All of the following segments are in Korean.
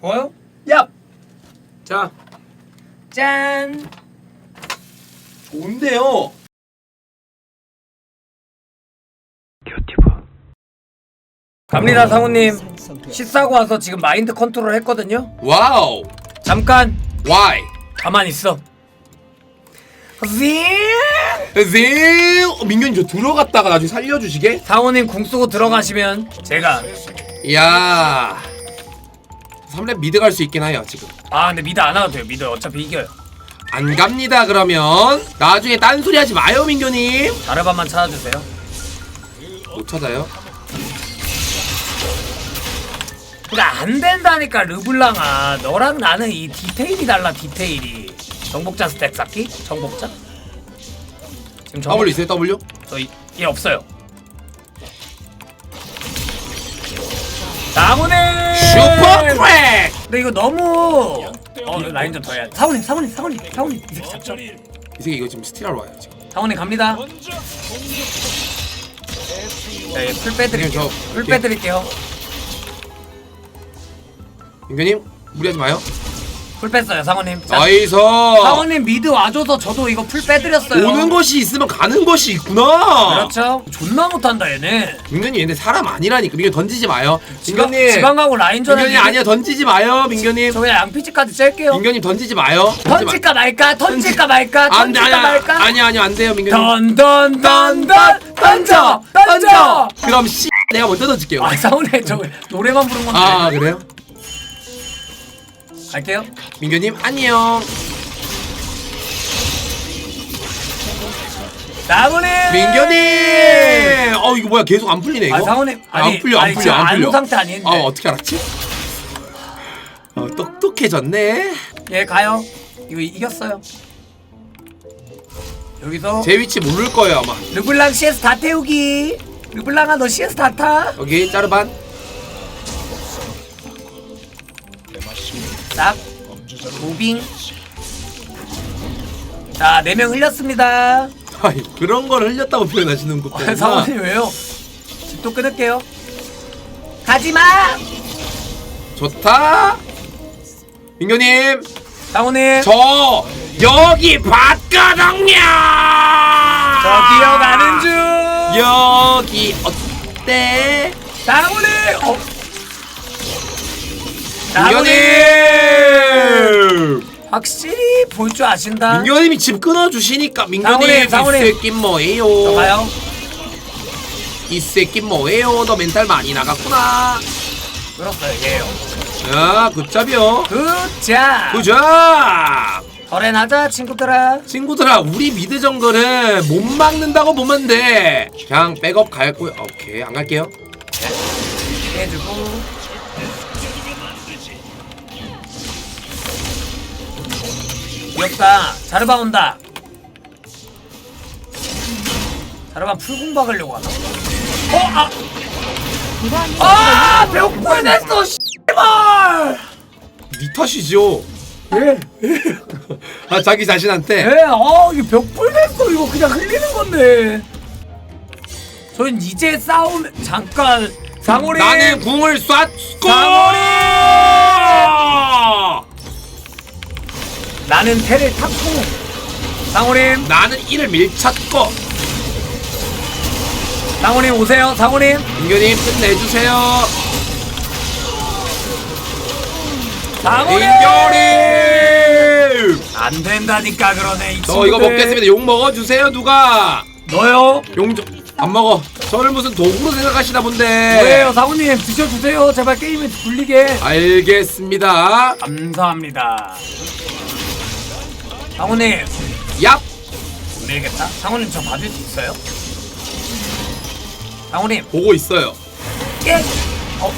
뭐요? 야! 자, 짠. 좋은데요? 갑니다 사모님. 씻사고 와서 지금 마인드 컨트롤 했거든요. 와우! 잠깐 와이! 가만 있어. 윙! 네! 어, 민규님 저 들어갔다가 나중에 살려주시게? 사모님 궁 쓰고 들어가시면 제가 이야 3렙 미드 갈 수 있긴 해요 지금 아 근데 미드 안 와도 돼요. 미드 어차피 이겨요. 안 갑니다 그러면 나중에 딴소리 하지 마요 민규님 자르반만 찾아주세요. 못 찾아요? 그러니까 안 된다니까 르블랑아. 너랑 나는 이 디테일이 달라 디테일이. 정복자 스택 쌓기? 정복자? 지금 정복 W 있어요 W? 저희 얘 없어요. 나무네. 크랙! 근데 이거 너무 어 라인 좀 더 해야 돼. 사모님 사모님 사모님 사모님 이 새끼 잡죠. 이 새끼 이거 지금 스틸하러 와요 지금 사모님 갑니다. 네, 풀 빼드릴게요. 저풀 빼드릴게요. 민규님 무리하지 마요 풀 뺐어요 사모님. 자, 나이스 사모님 미드 와줘서 저도 이거 풀 빼드렸어요. 오는 것이 있으면 가는 것이 있구나. 그렇죠. 존나 못한다 얘네. 민규님 얘네 사람 아니라니까. 민규 던지지 마요. 민규님 지방 가고 라인전에 민규님 아니야. 던지지 마요 민규님 저 그냥 양피치까지 짤게요. 민규님 던지지 마요. 던지지 마- 던질까 말까? 던질까 말까? 안 돼, 던질까 아니, 말까? 아니, 아니, 안 돼요, 민규님. 던던던던 던져! 던져! 그럼 씨, 내가 먼저 던질게요. 아 사오네 저 노래만 부른 건데. 아, 그래요? 갈게요 민규님, 안녕. 나무님 민규님! 어, 이거 뭐야, 계속 안 풀리네, 이거? 아 사오님 아, 안 풀려, 안 풀려, 안 풀려. 상태 아닌데 아, 어떻게 알았지? 어, 똑똑해졌네. 예 가요 이거 이겼어요 여기서 제 위치 모를 거예요, 아마. 르블랑 CS 다 태우기 르블랑아 너 CS 다 타 여기, 짜르반. 싹 무빙 자 4명 흘렸습니다 아이, 그런 걸 흘렸다고 표현하시는 아, 것같구나 사모님 왜요? 집도 끊을게요. 가지마! 좋다. 민규님, 사모님 저, 여기 봤거든요! 저기요 가는 중. 여기 어때? 사모님. 어. 민규님! 확실히 볼 줄 아신다. 민규님이 집 끊어주시니까 민규님. 이 새끼 뭐예요? 저 가요. 이 새끼 뭐예요? 너 멘탈 많이 나갔구나. 그렇어요. 야, 굿잡이요. 굿자. 굿잡! 거래나자 친구들아. 친구들아, 우리 미드 정글은 못 막는다고 보면 돼. 그냥 백업 갈 거야. 오케이, 안 갈게요. 해주고. 귀엽다. 자르바 온다. 자르바 풀공 박으려고 하나? 어, 아! 아! 배고파 됐어, 씨발! 니 탓이죠. 예, 아, 자기 자신한테. 예, 아, 이게 벽불 됐어. 이거 그냥 흘리는 건데. 저희 이제 싸우면, 잠깐. 상호리! 나는 궁을 쐈고! 사모님! 나는 테를 탔고. 상호님, 나는 이를 밀쳤고. 상호님 오세요, 상호님. 민규님 끝내주세요. 상호님! 민규님! 안 된다니까 그러네. 이저 이거 친구들. 먹겠습니다. 욕 먹어주세요, 누가. 너요? 용, 좀- 안 먹어. 저를 무슨 도구로 생각하시나 본데. 뭐예요, 상호님 드셔주세요. 제발 게임에 굴리게. 알겠습니다. 감사합니다. 상호님 얍! 보내야겠다. 상호님 저 받을 수 있어요? 상호님 보고 있어요. 예. 어,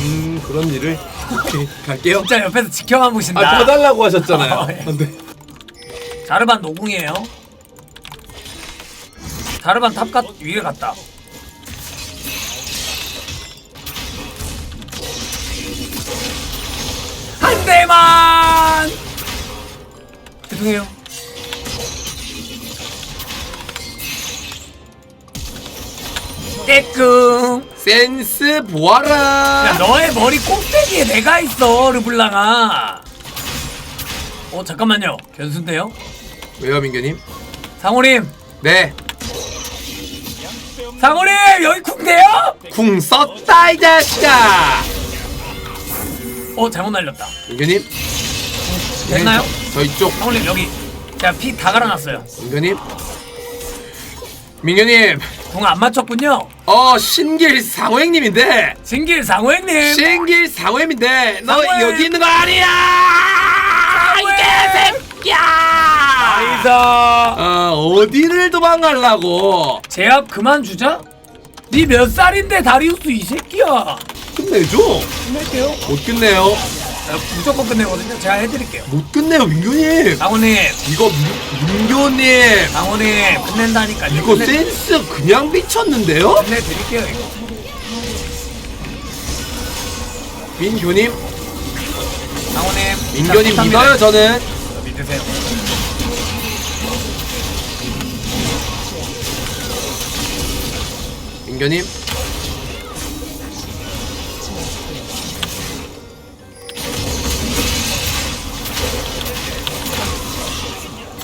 음, 그런 일을. 오케이, 갈게요. 진짜 옆에서 지켜만 보신다. 아, 더 달라고 하셨잖아요. 어, 예. 안 돼. 자르반 노궁이에요. 자르반 탑가 위에 갔다. 한 대만. 죄송해요. 깨끔. 센스 보아라. 야 너의 머리 꼭대기에 내가 있어 르블랑아 어 잠깐만요 견수인데요 왜요 민규님? 상호님 네. 상호님 여기 쿵대요? 궁 썼다 이 자식아. 어 잘못 날렸다 민규님. 됐나요? 저 이쪽. 상호님 여기 제가 피 다 갈아놨어요 민규님. 민규님. 궁안 맞췄군요 어 신길 상호행님인데. 신길 상호형님 신길 상호행인데 너 상호행. 여기 있는 거 아니야. 상호행. 이 개새끼야. 나이스 어 어디를 도망가려고? 제압 그만 주자 니 몇 살인데 다리우스 이 새끼야 끝내줘. 끝낼게요 못 끝내요. 무조건 끝내거든요 제가 해드릴게요 못 끝내요 민규님. 상호님 이거 민- 민규님. 상호님 끝낸다니까 이거 센스 그냥 미쳤는데요? 끝내드릴게요 이거 민규님. 상호님 민규님 자, 믿어요 저는. 믿으세요 민규님.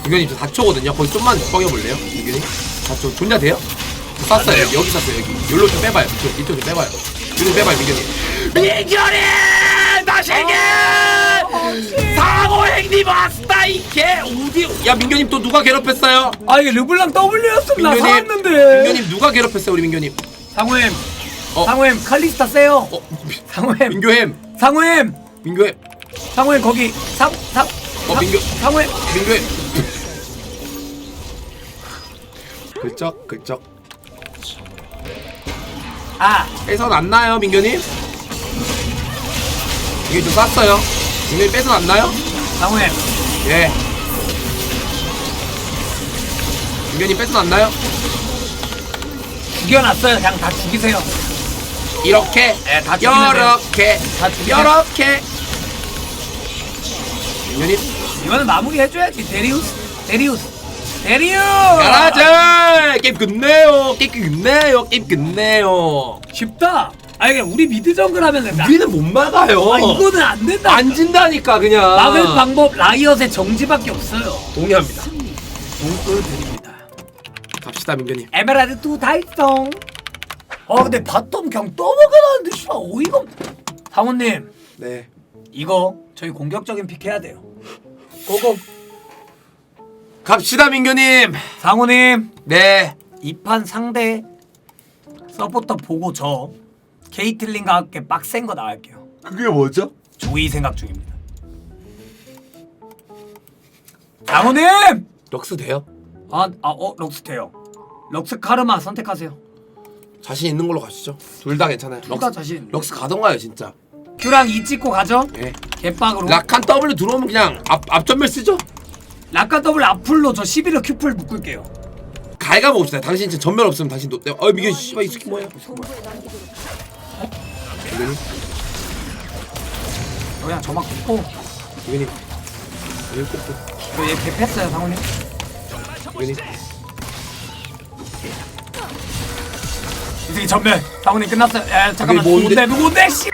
민규님 저 4초거든요. 거기 좀만 뻐겨볼래요? 민규님? 4초 존냐 돼요? 저 쐈어요. 여기, 여기 쐈어요. 여기. 여기로 좀 빼봐요. 이쪽, 이쪽 좀 빼봐요. 이쪽 좀 빼봐요, 민규님. 민규님! 나시게! 사고 행님 왔다, 이개 어디? 야, 민규님 또 누가 괴롭혔어요? 아 이게 르블랑 W였으면 나 살았는데 민규님 누가 괴롭혔어요, 우리 민규님? 상호님 어. 상호님 칼리스타 세요 어, 상호님 민규햄, 상호님 민규햄, 상호님 거기 상상 어, 민규. 상호님 민규햄. 글쩍, 글쩍. 아 빼선 안 나요, 민규님? 이게 좀 쌌어요. 민규님 빼선 안 나요? 상호님 예. 민규님 빼선 안 나요? 죽여놨어요 그냥 다 죽이세요 이렇게, 예, 다 죽이면 돼요. 요렇게, 다 죽이세요 요렇게. 민규님, 이거는 마무리 해줘야지 데리우스 데리우스 데리우스 가라자! 게임 끝내요. 게임 끝내요. 게임 끝내요. 쉽다 아 이게 우리 미드 정글 하면은 나, 우리는 못 막아요. 아 이거는 안 된다 안 진다니까 그냥. 막을 방법 라이엇의 정지밖에 없어요 동의합니다. 동글 드립니다 갑시다 민규님. 에메랄드 두 달성 아 근데 바텀 그냥 떠먹여놨는데 씨발 어이가 없 상훈님 네. 이거 저희 공격적인 픽 해야 돼요 고고 갑시다 민규님. 상훈님 네. 이판 상대 서포터 보고 저 케이틀린과 함께 빡센 거 나갈게요 그게 뭐죠? 조이 생각 중입니다 상훈님 럭스 돼요? 아, 아, 어, 럭스 돼요 럭스 카르마 선택하세요 자신 있는 걸로 가시죠. 둘 다 괜찮아요. 둘다 자신 럭스 가던가요 진짜. 큐랑 이 찍고 가죠 예. 개빡으로 라칸 W 들어오면 그냥 앞 앞전멸 쓰죠. 라카 더블 앞풀로 저 11호 큐풀 묶을게요 갈가 봅시다. 당신 진짜 전멸 없으면 당신 노. 어 민규 씨발 이 새끼 뭐야? 민규님, 그냥 저막 굽고 민규님. 민규 꼭 저얘 개패스요 상훈님 민규님. 이 새끼 전멸 상훈님 끝났어요 야 잠깐만 그게 뭔데? 누군데 누군데 씨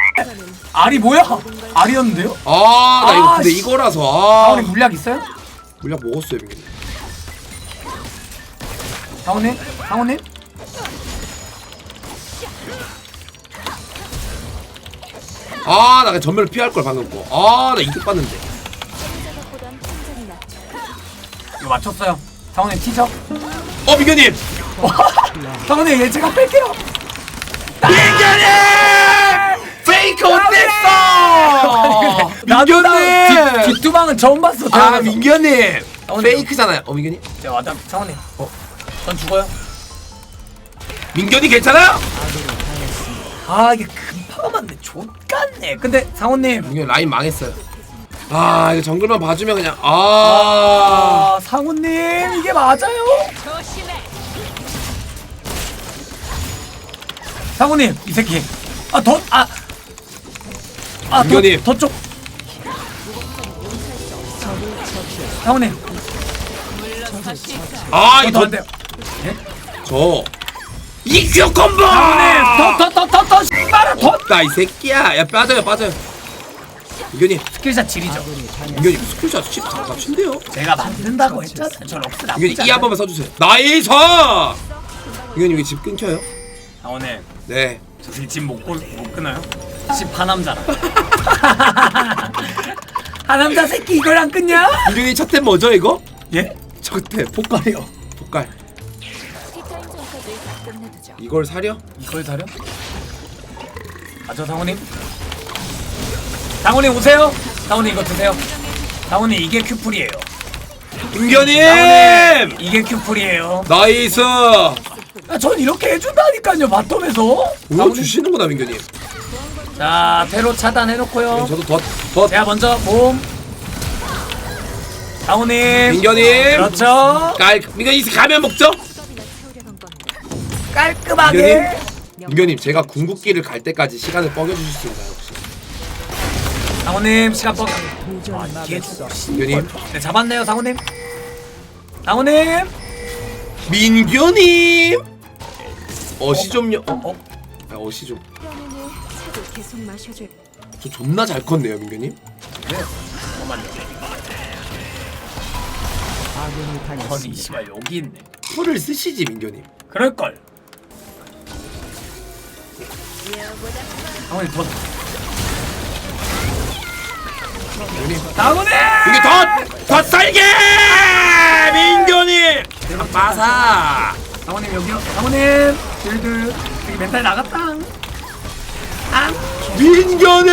알이 뭐야 알이었는데요 아, 나 이거 아, 근데 씨. 이거라서 아. 상훈님 물약 있어요 물약 먹었어요, 민규님. 상훈님 상훈님 아, 나 그냥 전멸을 피할 걸 방금 거. 아, 나 이득 봤는데. 이거 맞췄어요 상훈님 티죠 어, 민규님. 상훈님 얘 제가 뺄게요 민규님! 페이크 어땠어? 민규님! 뒷- 뒷두방은 처음 봤어 아, 태어나서. 민규님. 페이크잖아요. 어, 민규님. 자 맞아 상훈님 전 죽어요 민규님 괜찮아요? 아 이게 금파가 맞네 족같네 근데 상훈님 민규 라인 망했어요. 아, 이거 정글만 봐주면 그냥 아. 아 상훈님 이게 맞아요? 상훈님 이 새끼 아더아 아 민규님. 더쪽. 상훈님. 아, 더안 이거 돼요. 저 이큐 콤보. 상훈님 더더더더 더 더 더 더 씨발아 더. 없다 이 새끼야. 야 빠져요 빠져요. 민규님. 스킬샷 지리죠. 민규님 스킬샷 14가 친데요? 제가 만든다고 했잖아요. 저 럭스 나쁘지 이한 않아요. 번만 써주세요. 나이스! 민규님 이거 집 끊겨요? 아 오늘 네. 저집못 못 끊어요 집 하남자라. 하남자 새끼 이걸 안 끊냐? 민규님 첫템 뭐죠 이거? 예? 첫템 티타임 전까지 끝내두죠. 이걸 사려? 이걸 사려? 아저 상호님? 상호님 오세요. 상호님 이거 드세요. 상호님 이게 큐풀이에요. 민규님 상호님 이게 큐풀이에요. 나이스! 아, 전 이렇게 해준다니까요 바텀에서. 보여주시는구나 민규님 자 테로 차단해놓고요. 저도 더, 더 제가 먼저 몸 상호님. 민규님 그렇죠. 깔 민규님 가면 먹죠? 깔끔하게. 민규님 제가 궁극기를 갈 때까지 시간을 뻐겨주실 수 있나요 혹시? 상호님 시간 뻑 아, 이게 민규님. 네 잡았네요 상호님. 상호님. 민규님! 어시 좀요. 어? 어? 아, 어시 좀. 계속 마셔줄. 저 존나 잘 컸네요 민규님 잠깐만요 아니 씨발 여기 있네 풀을 쓰시지 민규님 그럴걸 상호님 더 민규님 이게 더! 더 살게! 민규님! 아, 빠사! 상호님 여기요 들들 여기 멘탈 나갔다 아 민규님!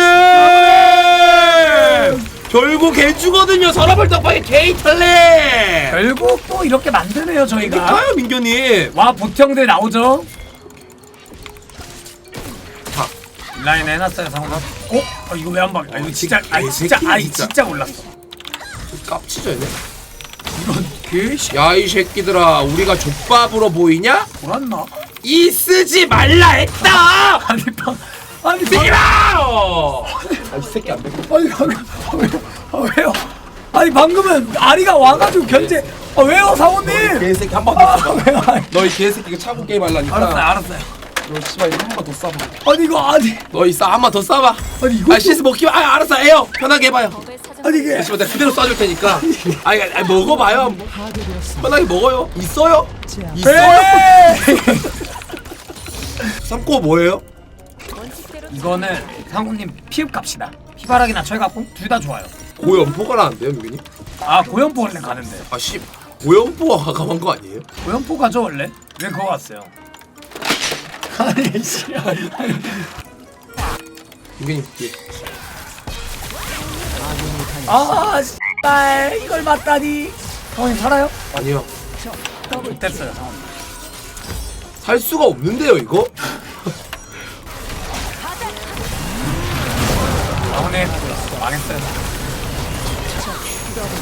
결국 개주거든요 서라벌 떡밥이 케이틀리! 결국 또 이렇게 만드네요 저희가 가요 민규님! 와 보형들 나오죠 자, 라인 해놨어요 상호님 어? 어 이거 왜안 봐? 아 이거 진짜 아이 진짜 아 진짜. 진짜 몰랐어 깝치죠 얘네? 이런 개씨 야이 새끼들아 우리가 족밥으로 보이냐? 돌았나? 이 쓰지 말라 했다! 아니 방 아니 방 뛰라! 아이 새끼 안 돼. 아니 방금 아, 왜요? 아, 왜요? 아니 방금은 아리가 와가지고 견제 아 왜요 사모님? 개새끼 한번아더 써봐. 왜요? 아니, 너이 개새끼가 차고 게임 하려니까. 알았어요 알았어요 너 씨발 이거 한 번 더 쏴봐. 아니 이거 아니 너이 싸 한 번 더 쏴봐. 아니 이거 아 시스 먹기 아 알았어 해요. 편하게 해봐요. 아니 이게 씨발 내가 그대로 쏴줄 테니까. 아니, 아니 먹어봐요. 편하게 먹어요. 있어요? 있어요? 에이! 삼고 뭐예요? 이거는 상구님 피흡 갑시다 피바락이나 철갑공 둘다 좋아요 고연포가 나는데요, 민규님? 아 고연포 원래 가는데 아 씨. 고연포가 가만 거 아니에요? 고연포 가죠 원래? 왜 그거 갔어요? 아니 씨 민규님 뒤에. 아 씨발 이걸 맞다니 상원님 살아요? 아니요. 상원님 살 수가 없는데요, 이거? 상원님 망했어요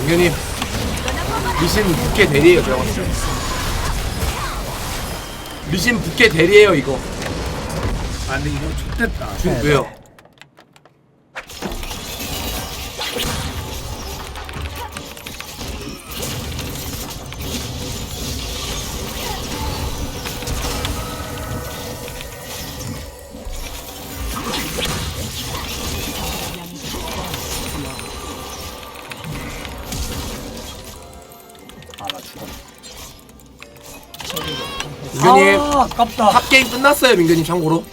민규님. 리신 부캐 대리에요, 제가 봤을 때. 리신 부캐 대리에요, 이거. 아 근데 이거 좋됐다 주, 왜요? 민규님. 아 아깝다 탑 게임 끝났어요, 민규님 참고로.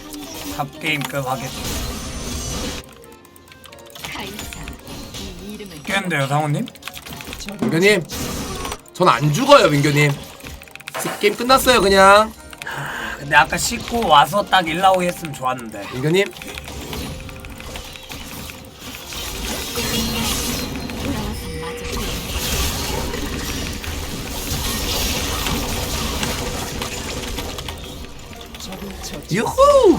탑 게임급 하겠 깼는데요 상원님? 민규님. 전 안 죽어요, 민규님. 게임 끝났어요, 그냥. 근데 아까 씻고 와서 딱 일라오이 했으면 좋았는데 민규님. 유후!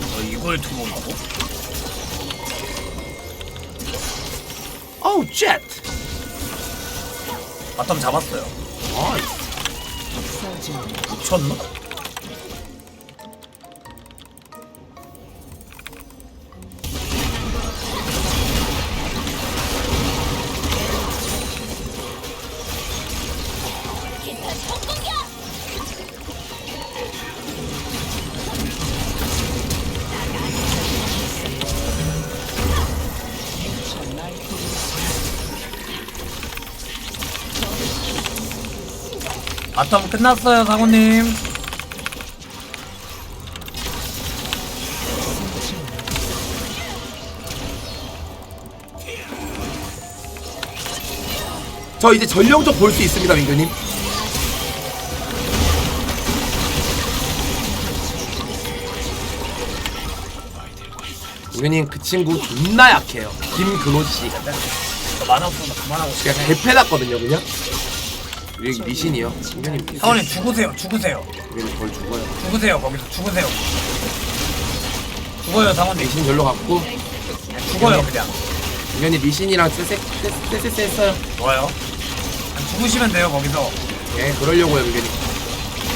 어, 이걸 두고 온다고? 어우, 젯! 바텀 잡았어요 아, 미쳤나? 바텀 끝났어요 상우님. 저 이제 전령적 볼수 있습니다 민규님. 민규님 그 친구 존나 약해요. 김근호씨. 만화 없어서 그만하고. 싶네 그냥 개패 났거든요 그냥 여기 민규님 리신. 상우님 죽으세요 죽으세요. 민규님 덜 죽어요. 죽으세요 거기서 죽으세요. 죽어요 상우님. 리신 별로 갖고. 죽어요 그냥. 민규님 리신이랑 쎄쎄쎄쎄 했어요? 좋아요? 안 죽으시면 돼요 거기서. 예 그러려고요 민규님.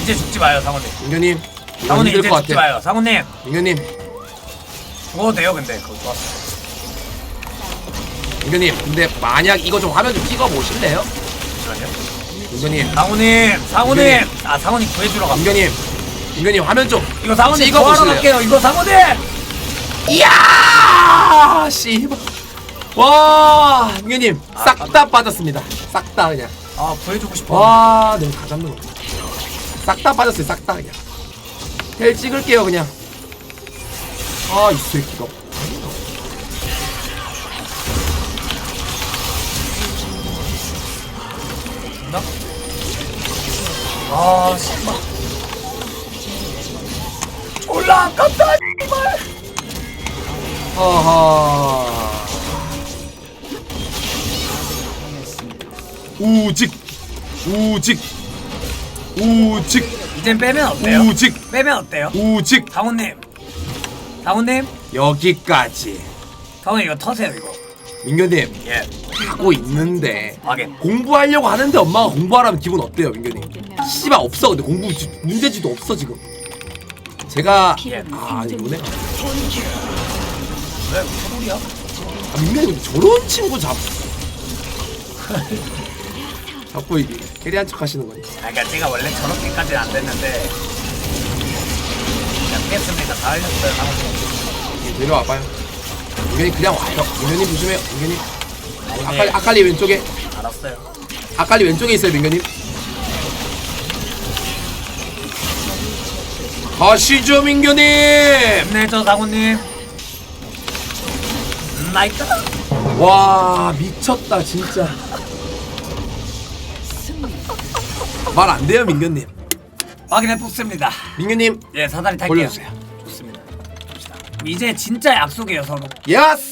이제 죽지 마요 상우님. 민규님 이거 힘들 이제 것 죽지 같아 마요. 상우님! 민규님. 죽어도 돼요 근데. 그거 좋았어 민규님 근데 만약 이거 좀 화면 좀 찍어 보실래요? 잠시만요 민규님. 상우님 상우님. 민규님. 아 상우님 구해주러 가 민규님. 민규님 화면 좀. 이거 상우님 구하러 보실래요? 갈게요. 이거 상우님. 이야! 씨발. 와 민규님 아, 싹 다 빠졌습니다. 싹 다 그냥. 아 구해주고 싶어. 와 내가 다 잡는 거 싹 다 빠졌어요 싹 다 그냥. 텔 찍을게요 그냥. 아 이 새끼가. 나? 아 씨발 졸라 아깝다 씨발. 하하 우직 우직 우직. 이젠 빼면 어때요? 우직. 빼면 어때요? 우직. 상우님. 상우님? 여기까지. 상우님 이거 터세요 이거 민규님 예. 하고 있는데 확인 공부하려고 하는데 엄마가 공부하라면 기분 어때요 민규님? 씨발 없어. 근데 공부 지- 문제지도 없어 지금. 제가 예. 아 이거네. 왜 소리야? 아, 민규님 저런 친구 잡 자꾸 이게 캐리한 척 하시는 거니? 아 그러니까 제가 원래 저렇게까지는 안 됐는데 그냥 피했습니다. 다 흘렸어요 상우님 예, 내려와봐요 민규님 그냥 와요. 민규님 조심해요 민규님 오늘 아칼리, 아칼리 왼쪽에. 알았어요. 아칼리 왼쪽에 있어요 민규님 가시죠 민규님 힘내죠 상우님. 음, 나이스. 와 미쳤다 진짜. 말 안 돼요 민규님. 확인해 뽑습니다. 민규님. 예 사다리 탈게요. 올려주세요 이제 진짜 약속이에요 서로. 예스 끝